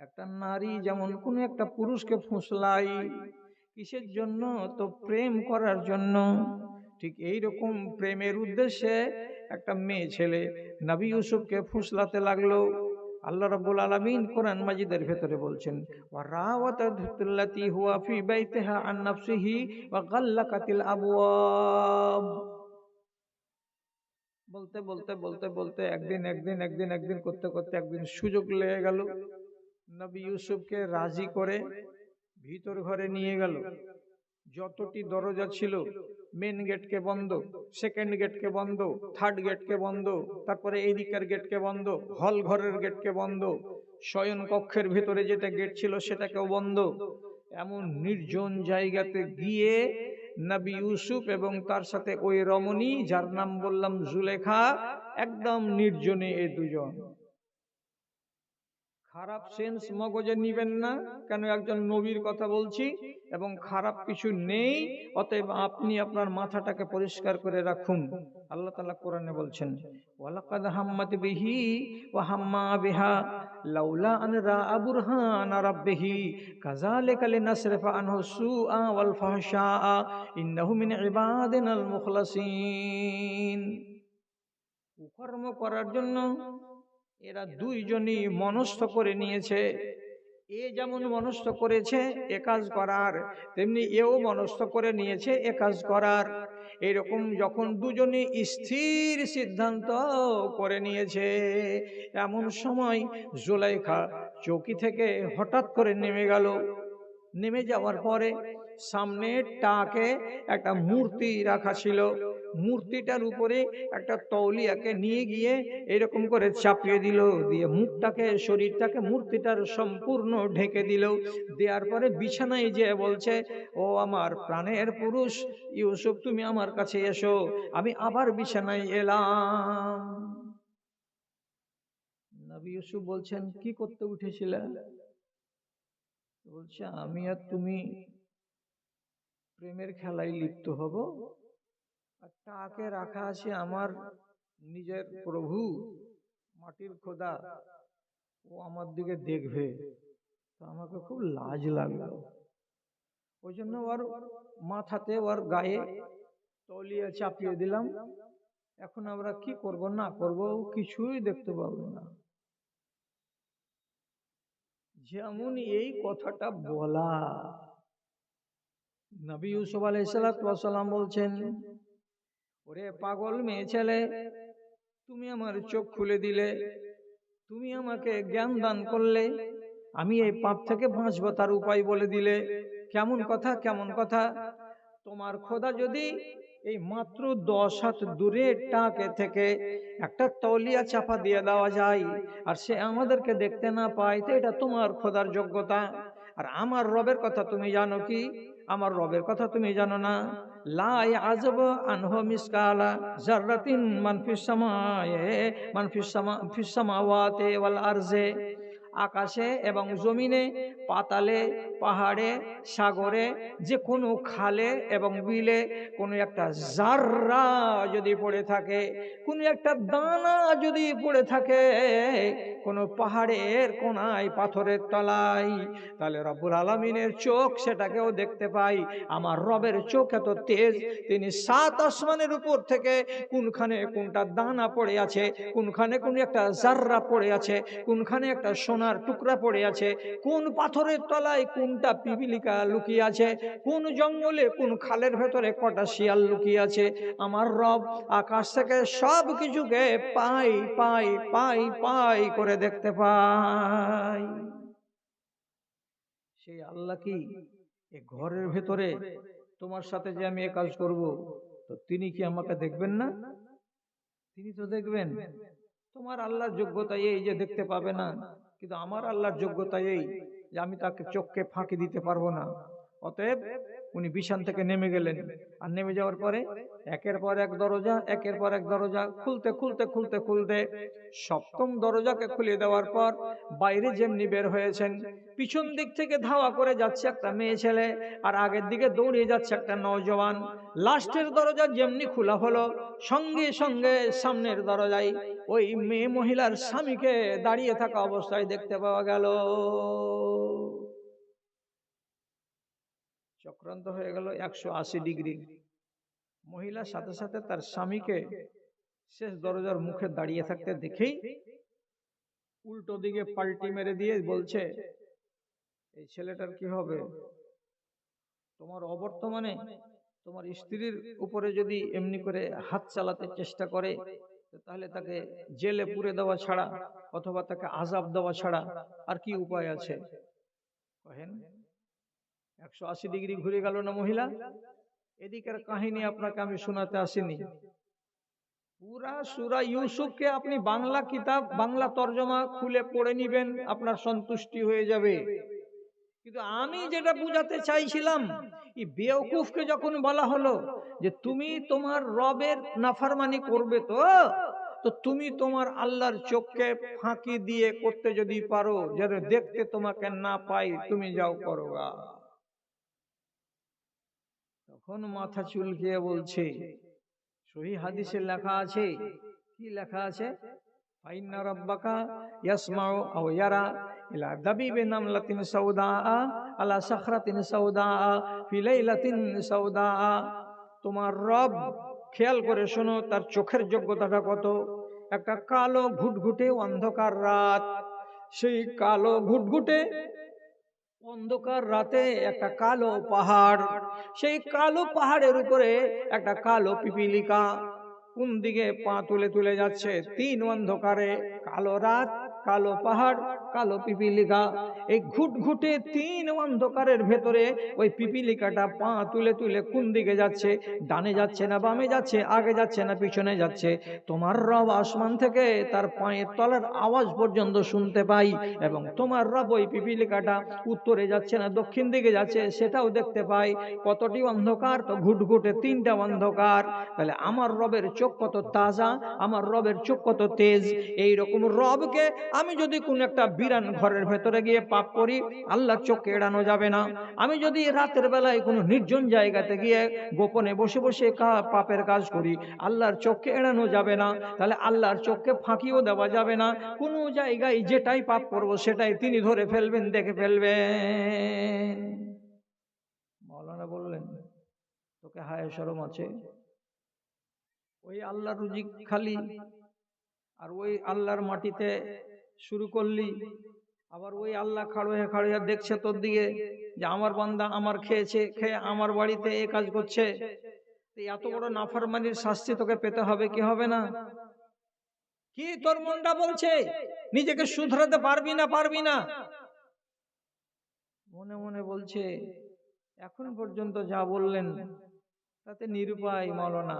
একটা নারী যেমন কোনো একটা পুরুষকে ফুসলাই কিসের জন্য? তো প্রেম করার জন্য। ঠিক এই রকম প্রেমের উদ্দেশ্যে একটা মেয়ে ছেলে নবী ইউসুফকে ফুসলাতে লাগল। আল্লাহ রাব্বুল আলামিন কোরআন মাজিদের ভেতরে বলছেন ওয়া রাওয়াতাতুল্লাতি হুয়া ফি বাইতিহা আন নাফসিহি ওয়া গাল্লাকাতিল আবওয়াব। বলতে বলতে বলতে বলতে একদিন একদিন একদিন একদিন করতে করতে একদিন সুযোগ লেগে গেল। নবী ইউসুফকে রাজি করে ভিতর ঘরে নিয়ে গেল। যতটি দরজা ছিল মেন গেটকে বন্ধ সেকেন্ড গেটকে বন্ধ থার্ড গেটকে বন্ধ, তারপরে এই দিকের গেটকে বন্ধ হল ঘরের গেটকে বন্ধ, শয়ন কক্ষের ভিতরে যেটা গেট ছিল সেটাকেও বন্ধ। এমন নির্জন জায়গাতে গিয়ে নবী ইউসুফ এবং তার সাথে ওই রমণী, যার নাম বললাম জুলেখা, একদম নির্জনে এই দুজন। খারাপ সেন্স মগজে নিবেন না। কেন একজন নবীর কথা বলছি? এবং খারাপ কিছু নেই, অতএব আপনি আপনার মাথাটাকে পরিষ্কার করে রাখুন। আল্লাহ তাআলা কোরআনে বলছেন, ওয়ালাকাদ হাম্মাত বিহি ওয়া হাম্মা বিহা লাউলা আন রাআ বুরহান রাব্বিহি কাযালিকা লিনাসরিফা আনহু সুআ ওয়াল ফাহশা ইন্নাহু মিন ইবাদিনাল মুখলাসিন। কুকর্ম করার জন্য এরা দুইজনই মনস্থ করে নিয়েছে। এ যেমন মনস্থ করেছে এ কাজ করার। তেমনি এও মনস্থ করে নিয়েছে এ কাজ করার। এরকম যখন দুজনে স্থির সিদ্ধান্ত করে নিয়েছে এমন সময় জোলাইখা চৌকি থেকে হঠাৎ করে নেমে গেল। নেমে যাওয়ার পরে সামনে টাকে একটা মূর্তি রাখা ছিল। মূর্তিটার উপরে একটা তৌলিয়াকে নিয়ে গিয়ে এরকম করে চাপিয়ে দিল, দিয়ে মুখটাকে, শরীরটাকে মূর্তিটার সম্পূর্ণ ঢেকে দিল। দেওয়ার পরে বিছানায় যে বলছে, ও আমার প্রাণের পুরুষ, ইউসুফ, তুমি আমার কাছে এসো, আমি আবার বিছানায় এলাম। ইউসুফ বলছেন, কি করতে উঠেছিলে? বলছে, আমি আর তুমি প্রেমের খেলায় লিপ্ত হব। আর তাকে রাখা আছে আমার নিজের প্রভু মাটির খোদা। ও আমার দিকে দেখবে। তো আমাকে খুব লাজ লাগল। ওই জন্য ওর মাথাতে ওর গায়ে তলিয়ে চাপিয়ে দিলাম। এখন আমরা কি করব না করব কিছুই দেখতে পাবো না। যেমন এই কথাটা বলা। নবী ইউসুফ আলাইসালাম বলছেন ওরে পাগল মেয়ে ছেলে, তুমি আমার চোখ খুলে দিলে, তুমি আমাকে জ্ঞান দান করলে, আমি এই পাপ থেকে বাঁচবো তার উপায় বলে দিলে। কেমন কথা কেমন কথা? তোমার খোদা যদি এই মাত্র দশ হাত দূরে টাকে থেকে একটা তলিয়া চাপা দিয়ে দেওয়া যায়, আর সে আমাদেরকে দেখতে না পায়, তো এটা তোমার খোদার যোগ্যতা। আর আমার রবের কথা তুমি জানো কি? আমার রবের কথা তুমি জানো না? লাই আজব আনহ মিসকালা জাররাতিন মানফিস সামায়ে মানফিস সামা, ফিস সামাওয়াতে ওয়াল আরজে। আকাশে এবং জমিনে পাতালে পাহাড়ে সাগরে যে কোনো খালে এবং বিলে কোনো একটা জাররা যদি পড়ে থাকে কোনো একটা দানা যদি পড়ে থাকে কোনো পাহাড়ের কোনায় পাথরের তলায় তাহলে রব্বুল আলমিনের চোখ সেটাকেও দেখতে পাই। আমার রবের চোখ এত তেজ তিনি সাত আসমানের উপর থেকে কোনখানে কোনটা দানা পড়ে আছে কোনখানে কোন একটা জাররা পড়ে আছে কোনখানে একটা সোনার টুকরা পড়ে আছে। কোন পাথরের তলায় কোনটা পিপিলিকা লুকিয়ে আছে? কোন জঙ্গলে কোন খালের ভেতরে কটা শিয়াল লুকিয়ে আছে? আমার রব আকাশ থেকে সব কিছুকে পাই পাই পাই পাই করে দেখতে পাই। সেই আল্লাহ কি ঘরের ভেতরে তোমার সাথে যে আমি এ কাজ করব, তো তিনি কি আমাকে দেখবেন না? তিনি তো দেখবেন। তোমার আল্লাহর যোগ্যতা এই যে দেখতে পাবে না কিন্তু আমার আল্লাহর যোগ্যতা এই যে আমি তাকে চোখকে ফাঁকি দিতে পারব না। অতএব উনি বিছান থেকে নেমে গেলেন। আর নেমে যাওয়ার পরে একের পর এক দরজা, একের পর এক দরজা খুলতে খুলতে খুলতে খুলতে সপ্তম দরজাকে খুলে দেওয়ার পর বাইরে যেমনি বের হয়েছেন, পিছন দিক থেকে ধাওয়া করে যাচ্ছে একটা মেয়ে ছেলে আর আগের দিকে দৌড়িয়ে যাচ্ছে একটা নওজওয়ান লাস্টের দরজা যেমনি খোলা হলো, সঙ্গে সঙ্গে সামনের দরজায় ওই মেয়ে মহিলার স্বামীকে দাঁড়িয়ে থাকা অবস্থায় দেখতে পাওয়া গেল। চক্রান্ত হয়ে গেল একশো আশি ডিগ্রি। মহিলার সাথে সাথে তার স্বামীকে শেষ দরজার মুখে দাঁড়িয়ে থাকতে দেখেই উল্টো দিকে পাল্টি মেরে দিয়ে বলছে, এই ছেলেটার কি হবে? তোমার অবর্তমানে তোমার স্ত্রীর উপরে যদি এমনি করে হাত চালাতে চেষ্টা করে, তাহলে তাকে জেলে পুরে দেওয়া ছাড়া অথবা তাকে আজাব দেওয়া ছাড়া আর কি উপায় আছে? কহেন একশো আশি ডিগ্রি ঘুরে গেল না মহিলা? এদিকের কাহিনী আপনাকে আমি শোনাতে আসিনি। পুরা সুরা ইউসুফকে আপনি বাংলা কিতাব, বাংলা তর্জমা খুলে পড়ে নিবেন, আপনার সন্তুষ্টি হয়ে যাবে। কিন্তু আমি যেটা বুঝাতে চাইছিলাম বেওকুফকে যখন বলা হলো যে তুমি তোমার রবের নাফারমানি করবে তো তো তুমি তোমার আল্লাহর চোখকে ফাঁকি দিয়ে করতে যদি পারো যেন দেখতে তোমাকে না পাই তুমি যাও করো গা। তখন মাথা চুলকিয়ে বলছে, সহি হাদিসে লেখা আছে? কি লেখা আছে? ফাইন্না রাব্বাকা ইয়াসমাউ আও ইয়ারা ইলা দাবিবে নামলাতিন সাউদা আলা সাখরাতিন সাউদা ফি লাইলাতিন সাউদা তোমার রব, খেয়াল করে শোনো, তার চোখের যোগ্যতাটা কত? একটা কালো ঘুটঘুটে অন্ধকার রাত। সেই কালো ঘুটঘুটে অন্ধকার রাতে একটা কালো পাহাড়। সেই কালো পাহাড়ের উপরে একটা কালো পিপিলিকা কোন দিকে পা তুলে তুলে যাচ্ছে? তিন অন্ধকারে, কালো রাত, কালো পাহাড়। কালো পিপিলিকা, এই ঘুটঘুটে তিন অন্ধকারের ভেতরে ওই পিপিলিকাটা পা তুলে তুলে কোন দিকে যাচ্ছে? ডানে যাচ্ছে না বামে যাচ্ছে, আগে যাচ্ছে না পিছনে যাচ্ছে? তোমার রব আসমান থেকে তার পায়ের তলার আওয়াজ পর্যন্ত শুনতে পাই এবং তোমার রব ওই পিপিলিকাটা উত্তরে যাচ্ছে না দক্ষিণ দিকে যাচ্ছে সেটাও দেখতে পাই। কতটি অন্ধকার? তো ঘুটঘুটে তিনটা অন্ধকার। তাহলে আমার রবের চোখ কত তাজা, আমার রবের চোখ কত তেজ? এই রকম রবকে আমি যদি কোন একটা বিরান ঘরের ভেতরে গিয়ে পাপ করি আল্লাহর চোখকে এড়ানো যাবে না। আমি যদি রাতের বেলায় কোনো নির্জন জায়গাতে গিয়ে গোপনে বসে বসে পাপের কাজ করি, আল্লাহর চোখকে এড়ানো যাবে না। তাহলে আল্লাহর চোখকে ফাঁকিও দেওয়া যাবে না। কোনো জায়গায় যেটাই পাপ করব, সেটাই তিনি ধরে ফেলবেন, দেখে ফেলবেন। মৌলানা বললেন, তোকে হায় সরম আছে। ওই আল্লাহর রুজি খালি, আর ওই আল্লাহর মাটিতে শুরু করলি। আবার ওই আল্লাহ খাড়োয়া খাড়োয়া দেখছে তোর দিকে যে আমার বান্দা আমার খেয়েছে, খেয়ে আমার বাড়িতে এ কাজ করছে। এত বড় নাফরমানির শাস্তি তোকে পেতে হবে, কি হবে না? কি তোর মনটা বলছে? নিজেকে শুধরাতে পারবি না পারবি না। মনে মনে বলছে, এখন পর্যন্ত যা বললেন, তাতে নিরুপায় মলনা।